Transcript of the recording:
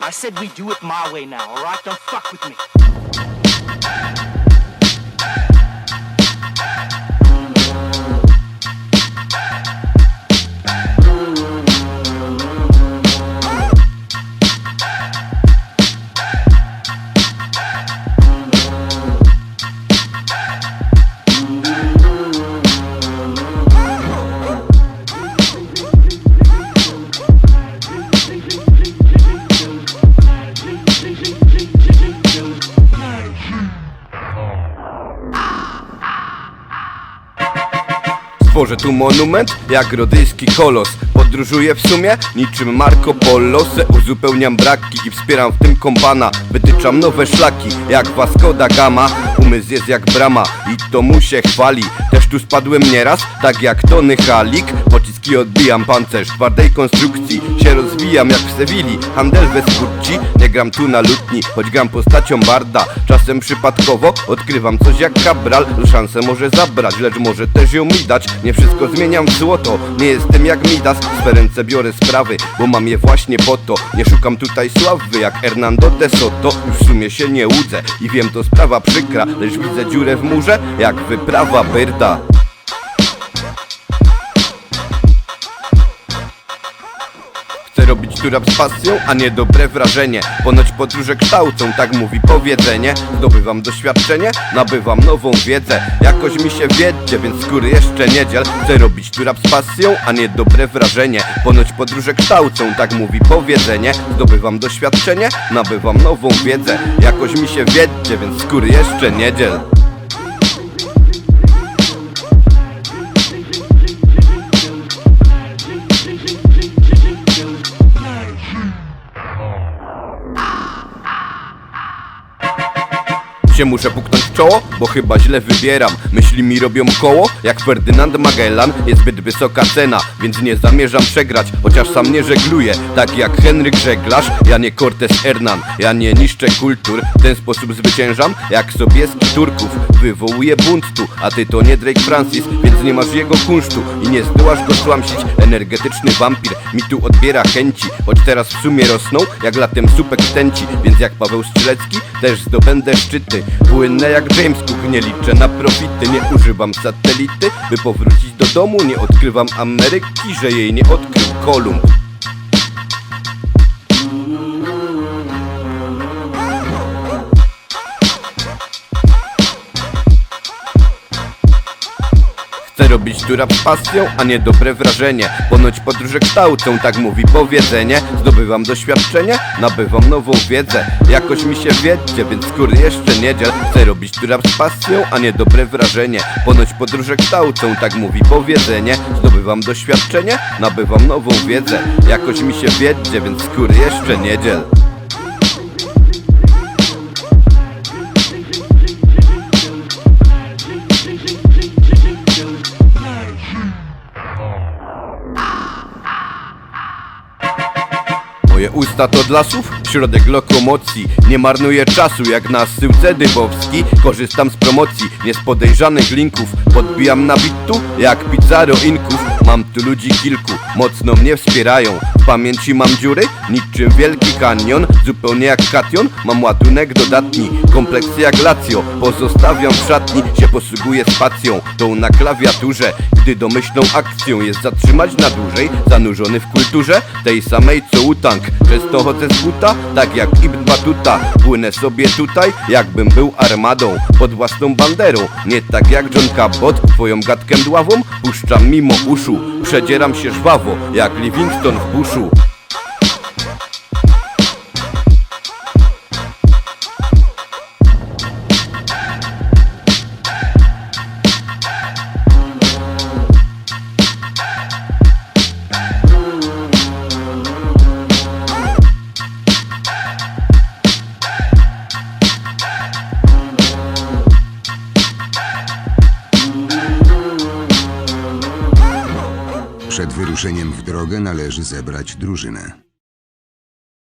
I said we do it my way now, alright? Don't fuck with me. Stworzę tu monument jak rodyjski kolos. Podróżuję w sumie niczym Marco Polo. Se uzupełniam braki i wspieram w tym kompana. Wytyczam nowe szlaki jak Vasco da Gama. Umysł jest jak brama i to mu się chwali. Też tu spadłem nieraz, tak jak Tony Halik Pociski odbijam pancerz twardej konstrukcji. Się rozwijam jak w Sewilli Handel Vespucci Nie gram tu na lutni, choć gram postacią barda. Czasem przypadkowo odkrywam coś jak Cabral Szansę może zabrać, lecz może też ją mi dać. Nie wszystko zmieniam w złoto, nie jestem jak Midas. Swe ręce biorę sprawy, bo mam je właśnie po to. Nie szukam tutaj sławy jak Hernando de Soto. Już w sumie się nie łudzę i wiem to sprawa przykra Lecz widzę dziurę w murze jak wyprawa Byrda Chcę robić tu rap z pasją, a nie dobre wrażenie. Ponoć podróże kształcą, tak mówi powiedzenie. Zdobywam doświadczenie, nabywam nową wiedzę. Jakoś mi się wiedzie, więc skóry jeszcze niedziel. Chcę robić tu rap z pasją, a nie dobre wrażenie. Ponoć podróże kształcą, tak mówi powiedzenie. Zdobywam doświadczenie, nabywam nową wiedzę. Jakoś mi się wiedzie, więc skóry jeszcze niedziel się muszę puknąć w czoło, bo chyba źle wybieram. Myśli mi robią koło, jak Ferdynand Magellan. Jest zbyt wysoka cena, więc nie zamierzam przegrać Chociaż sam nie żegluję, tak jak Henryk Żeglarz Ja nie Cortez Hernan, ja nie niszczę kultur W ten sposób zwyciężam, jak Sobieski Turków Wywołuję bunt tu, a ty to nie Drake Francis Więc nie masz jego kunsztu. I nie zdołasz go tłamsić Energetyczny wampir mi tu odbiera chęci. Choć teraz w sumie rosną, jak latem supek tęci Więc jak Paweł Strzelecki, też zdobędę szczyty. Płynę jak James Cook, nie liczę na profity. Nie używam satelity, by powrócić do domu. Nie odkrywam Ameryki, że jej nie odkrył Kolumb Chcę robić tu rap pasją, a nie dobre wrażenie. Ponoć podróże kształcą, tak mówi powiedzenie. Zdobywam doświadczenie, nabywam nową wiedzę. Jakoś mi się wiedzie, więc skóry jeszcze niedziel Chcę robić tu rap z pasją, a nie dobre wrażenie. Ponoć podróże kształcą, tak mówi powiedzenie. Zdobywam doświadczenie, nabywam nową wiedzę. Jakoś mi się wiedzie, więc skóry jeszcze niedziel usta to dla słów, środek lokomocji. Nie marnuję czasu jak na syłce dybowski. Korzystam z promocji, nie z podejrzanych linków. Podbijam na bitu jak Pizarro Inków. Mam tu ludzi kilku, mocno mnie wspierają pamięci mam dziury, niczym wielki kanion Zupełnie jak kation, mam ładunek dodatni Kompleksy jak Lazio, pozostawiam w szatni Się posługuję spacją, tą na klawiaturze Gdy domyślną akcją jest zatrzymać na dłużej Zanurzony w kulturze, tej samej co Utang Przez to chodzę z buta, tak jak Ibn Batuta. Płynę sobie tutaj, jakbym był armadą Pod własną banderą, nie tak jak John Cabot Twoją gadkę dławą puszczam mimo uszu. Przedzieram się żwawo, jak Livingston w buszu luxo wyruszeniem w drogę należy zebrać drużynę.